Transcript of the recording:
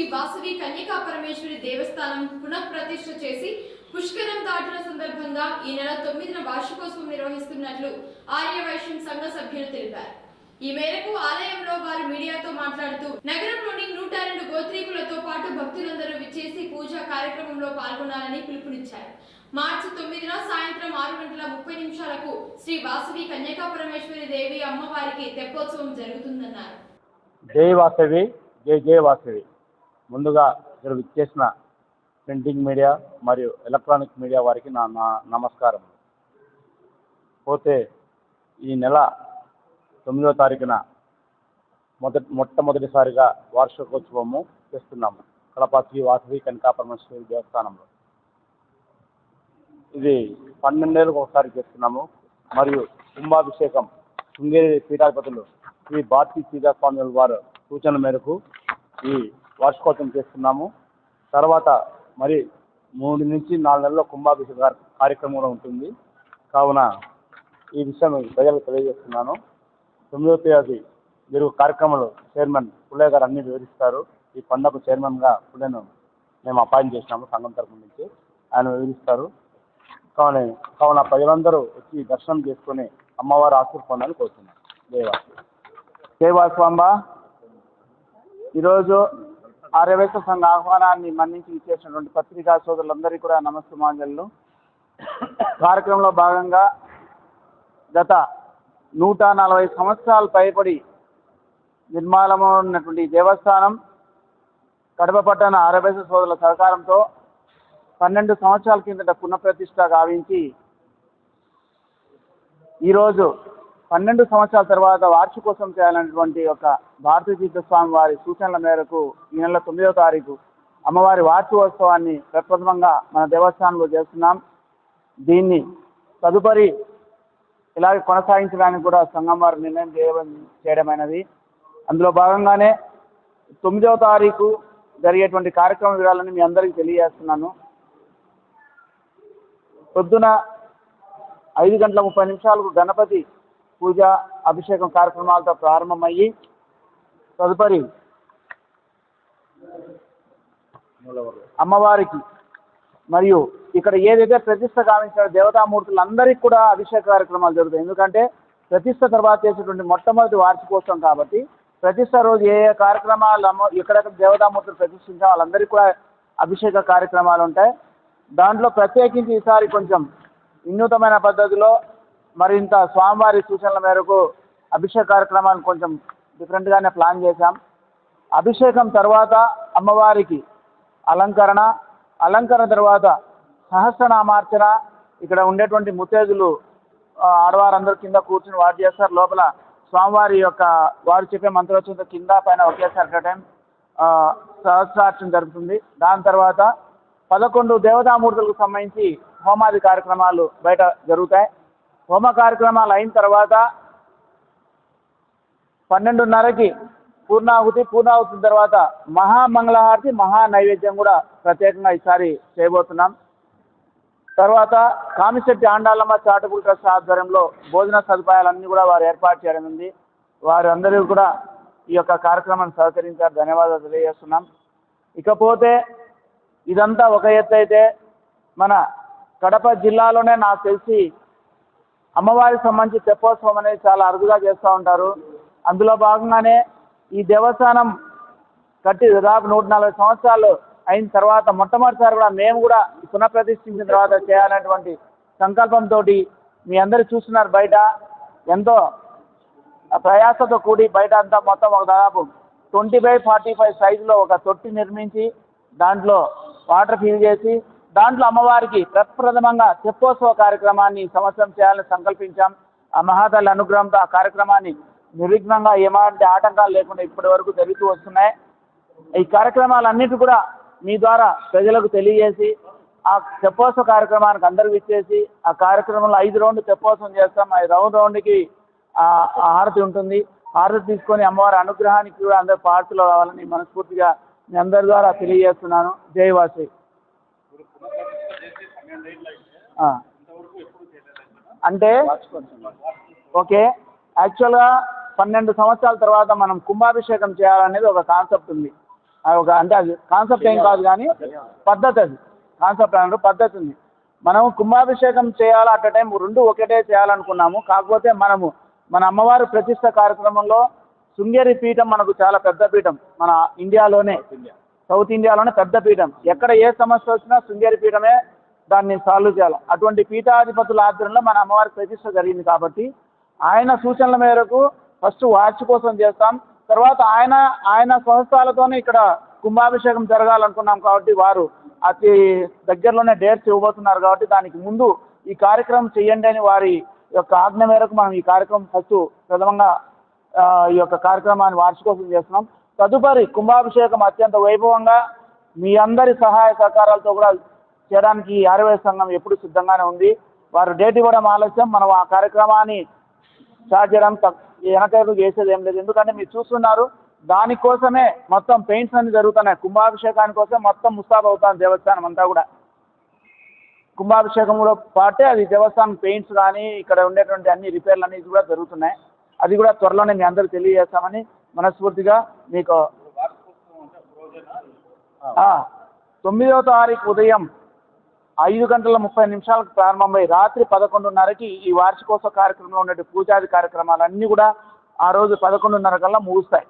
శ్రీ వాసవి కన్యకా పరమేశ్వరి దేవస్థానం పునఃప్రతిష్ఠ చేసి పుష్కరం దాటిన సందర్భంగా ఈ నెల తొమ్మిదిన వార్షికోత్సవం నిర్వహిస్తున్నట్లు ఆర్యవైశ్యం సంఘ సభ్యులు తెలిపారు. ఈ మేరకు ఆలయంలో వారు మీడియాతో మాట్లాడుతూ నగరంలోని నూట రెండు గోత్రీకులతో పాటు భక్తులందరూ విచ్చేసి పూజా కార్యక్రమంలో పాల్గొనాలని పిలుపునిచ్చారు. మార్చి తొమ్మిదిన సాయంత్రం ఆరు గంటల ముప్పై నిమిషాలకు శ్రీ వాసవి కన్యకా పరమేశ్వరి దేవి అమ్మవారికి తెప్పోత్సవం జరుగుతుందన్నారు. జై వాసవి జై జై వాసవి. ముందుగా ఇక్కడ విచ్చేసిన ప్రింటింగ్ మీడియా మరియు ఎలక్ట్రానిక్ మీడియా వారికి నా నా నమస్కారం. పోతే ఈ నెల తొమ్మిదో తారీఖున మొదటి మొట్టమొదటిసారిగా వార్షికోత్సవము చేస్తున్నాము. కడప శ్రీ వాసవి కనకా పరమేశ్వరి దేవస్థానంలో. ఇది పన్నెండేళ్ళకు ఒకసారి చేస్తున్నాము. మరియు కుంభాభిషేకం శృంగేరి పీఠాధిపతులు శ్రీ భారతీ సీతాస్వామి వారు సూచన మేరకు ఈ వార్షికోత్సవం చేస్తున్నాము. తర్వాత మరి మూడు నుంచి నాలుగు నెలల్లో కుంభాభిషేక కార్యక్రమం కూడా ఉంటుంది. కావున ఈ విషయం ప్రజలకు తెలియజేస్తున్నాను. తొమ్మిదవ తేదీ మీరు కార్యక్రమంలో చైర్మన్ పుల్లయ్య గారు అన్ని వివరిస్తారు. ఈ పండుగ చైర్మన్గా పుల్లెను మేము అపాయింట్ చేసినాము సంఘం తరపు నుంచి. ఆయన వివరిస్తారు. కావున కావున ప్రజలందరూ వచ్చి దర్శనం చేసుకుని అమ్మవారు ఆశీర్ పొందాలని కోరుతున్నాను దేవా దేవాస్వాంబ ఈరోజు ఆర్యవేశ సంఘ ఆహ్వానాన్ని మన్నించి ఇచ్చేసినటువంటి పత్రికా సోదరులందరికీ కూడా నమస్తమాంజలు కార్యక్రమంలో భాగంగా గత నూట నలభై సంవత్సరాలు పైబడి నిర్మాణంలో ఉన్నటువంటి దేవస్థానం కడప పట్టణ ఆరవేశ సోదరుల సహకారంతో పన్నెండు సంవత్సరాల కిందట పునఃప్రతిష్ట గావించి ఈరోజు పన్నెండు సంవత్సరాల తర్వాత వార్షికోత్సవం చేయాలనేటువంటి ఒక భారతీయ తీర్థస్వామి వారి సూచనల మేరకు ఈ నెల తొమ్మిదవ తారీఖు అమ్మవారి వార్షికోత్సవాన్ని ప్రప్రథమంగా మన దేవస్థానంలో చేస్తున్నాం. దీన్ని తదుపరి ఇలాగే కొనసాగించడానికి కూడా సంఘం వారు నిర్ణయం చేయడం చేయడమైనది అందులో భాగంగానే తొమ్మిదవ తారీఖు జరిగేటువంటి కార్యక్రమ వివరాలని మీ అందరికీ తెలియజేస్తున్నాను. పొద్దున ఐదు గంటల ముప్పై నిమిషాలకు గణపతి పూజ అభిషేకం కార్యక్రమాలతో ప్రారంభమయ్యి తదుపరి అమ్మవారికి మరియు ఇక్కడ ఏదైతే ప్రతిష్ట గావించిన దేవతామూర్తులందరికీ కూడా అభిషేక కార్యక్రమాలు జరుగుతాయి. ఎందుకంటే ప్రతిష్ట తర్వాత చేసేటువంటి మొట్టమొదటి వార్షికోత్సవం కాబట్టి ప్రతిష్ట రోజు ఏ ఏ కార్యక్రమాలు అమ్మ ఎక్కడెక్కడ దేవతామూర్తులు ప్రతిష్ఠించా వాళ్ళందరికీ కూడా అభిషేక కార్యక్రమాలు ఉంటాయి. దాంట్లో ప్రత్యేకించి ఈసారి కొంచెం వినూతమైన పద్ధతిలో మరింత స్వామివారి సూచనల మేరకు అభిషేక కార్యక్రమాన్ని కొంచెం డిఫరెంట్గానే ప్లాన్ చేశాం. అభిషేకం తర్వాత అమ్మవారికి అలంకరణ అలంకరణ తర్వాత సహస్రనామార్చన ఇక్కడ ఉండేటువంటి ముత్తేజులు ఆడవారందరూ కింద కూర్చుని వారు చేస్తారు. లోపల స్వామివారి యొక్క వారు చెప్పే మంత్రోచ్చంతో కింద పైన ఒకేసారి అట్ టైం సహస్రార్చన జరుగుతుంది. దాని తర్వాత పదకొండు దేవతామూర్తులకు సంబంధించి హోమాది కార్యక్రమాలు బయట జరుగుతాయి. హోమ కార్యక్రమాలు అయిన తర్వాత పన్నెండున్నరకి పూర్ణాహుతి పూర్ణాహుతి తర్వాత మహామంగళహారతి మహా నైవేద్యం కూడా ప్రత్యేకంగా ఈసారి చేయబోతున్నాం. తర్వాత కామిశెట్టి ఆండాలమ్మ చారిటబుల్ ట్రస్ట్ ఆధ్వర్యంలో భోజన సదుపాయాలన్నీ కూడా వారు ఏర్పాటు చేయడం ఉంది. వారందరూ కూడా ఈ యొక్క కార్యక్రమాన్ని సహకరించారు. ధన్యవాదాలు తెలియజేస్తున్నాం. ఇకపోతే ఇదంతా ఒక ఎత్తు అయితే మన కడప జిల్లాలోనే నాకు తెలిసి అమ్మవారికి సంబంధించి తెప్పోత్సవం అనేది చాలా అరుదుగా చేస్తూ ఉంటారు. అందులో భాగంగానే ఈ దేవస్థానం కట్టి దాదాపు నూట నలభై సంవత్సరాలు అయిన తర్వాత మొట్టమొదటిసారి కూడా మేము కూడా పునఃప్రతిష్ఠించిన తర్వాత చేయాలనేటువంటి సంకల్పంతో మీ అందరూ చూస్తున్నారు బయట. ఎంతో ప్రయాసతో కూడి బయట అంతా మొత్తం ఒక దాదాపు ట్వంటీ బై ఫార్టీ ఫైవ్ సైజులో ఒక తొట్టి నిర్మించి దాంట్లో వాటర్ ఫిల్ చేసి దాంట్లో అమ్మవారికి ప్రప్రథమంగా తెప్పోత్సవ కార్యక్రమాన్ని సంవత్సరం చేయాలని సంకల్పించాం. ఆ మహాతల్లి అనుగ్రహంతో ఆ కార్యక్రమాన్ని నిర్విఘ్నంగా ఎలాంటి ఆటంకాలు లేకుండా ఇప్పటి వరకు జరుగుతూ వస్తున్నాయి. ఈ కార్యక్రమాలన్నిటి కూడా మీ ద్వారా ప్రజలకు తెలియజేసి ఆ తెప్పోత్సవ కార్యక్రమానికి అందరూ ఇచ్చేసి ఆ కార్యక్రమంలో ఐదు రౌండ్లు తెప్పోత్సవం చేస్తాం. ఐదు రౌండ్ రౌండ్కి హారతి ఉంటుంది. హారతి తీసుకొని అమ్మవారి అనుగ్రహానికి కూడా అందరూ పార్టీలో రావాలని మనస్ఫూర్తిగా మీ అందరి ద్వారా తెలియజేస్తున్నాను. జయవాసి ఆ. అంటే ఓకే. యాక్చువల్గా పన్నెండు సంవత్సరాల తర్వాత మనం కుంభాభిషేకం చేయాలనేది ఒక కాన్సెప్ట్ ఉంది. ఒక అంటే అది కాన్సెప్ట్ ఏం కాదు కానీ పద్ధతి అది. కాన్సెప్ట్ అన్నారు పద్ధతి ఉంది. మనం కుంభాభిషేకం చేయాలి అట్ టైం రెండు ఒకటే చేయాలనుకున్నాము. కాకపోతే మనము మన అమ్మవారి ప్రతిష్ట కార్యక్రమంలో శృంగేరి పీఠం మనకు చాలా పెద్ద పీఠం. మన ఇండియాలోనే సౌత్ ఇండియాలోనే పెద్ద పీఠం. ఎక్కడ ఏ సమస్య వచ్చినా శృంగేరి పీఠమే దాన్ని సాల్వ్ చేయాలి. అటువంటి పీఠాధిపతుల ఆధ్వర్యంలో మన అమ్మవారి ప్రతిష్ట జరిగింది కాబట్టి ఆయన సూచనల మేరకు ఫస్ట్ వార్షికోత్సవం చేస్తాం. తర్వాత ఆయన ఆయన సంస్థలతోనే ఇక్కడ కుంభాభిషేకం జరగాలనుకున్నాం కాబట్టి వారు అతి దగ్గరలోనే డేట్స్ ఇవ్వబోతున్నారు కాబట్టి దానికి ముందు ఈ కార్యక్రమం చేయండి అని వారి యొక్క ఆజ్ఞ మేరకు మనం ఈ కార్యక్రమం ఫస్ట్ ప్రథమంగా ఈ యొక్క కార్యక్రమాన్ని వార్షికోసం చేస్తున్నాం. తదుపరి కుంభాభిషేకం అత్యంత వైభవంగా మీ అందరి సహాయ సహకారాలతో కూడా చేయడానికి ఆర్యవై సంఘం ఎప్పుడు సిద్ధంగానే ఉంది. వారు డేట్ ఇవ్వడం ఆలస్యం. మనం ఆ కార్యక్రమాన్ని స్టార్ట్ చేయడం తక్- వెనకడుగు చేసేది ఏం లేదు. ఎందుకంటే మీరు చూస్తున్నారు దానికోసమే మొత్తం పెయింట్స్ అన్ని జరుగుతున్నాయి. కుంభాభిషేకాని కోసం మొత్తం ముస్తాబ్ అవుతాను దేవస్థానం అంతా కూడా. కుంభాభిషేకంలో పాటే అది దేవస్థానం పెయింట్స్ కానీ ఇక్కడ ఉండేటువంటి అన్ని రిపేర్లు అన్ని కూడా జరుగుతున్నాయి. అది కూడా త్వరలోనే మీ అందరికి తెలియజేస్తామని మనస్ఫూర్తిగా మీకు తొమ్మిదవ తారీఖు ఉదయం ఐదు గంటల ముప్పై నిమిషాలకు ప్రారంభమై రాత్రి పదకొండున్నరకి ఈ వార్షికోత్సవ కార్యక్రమంలో ఉండే పూజాది కార్యక్రమాలన్నీ కూడా ఆ రోజు పదకొండున్నర కల్లా ముగుస్తాయి.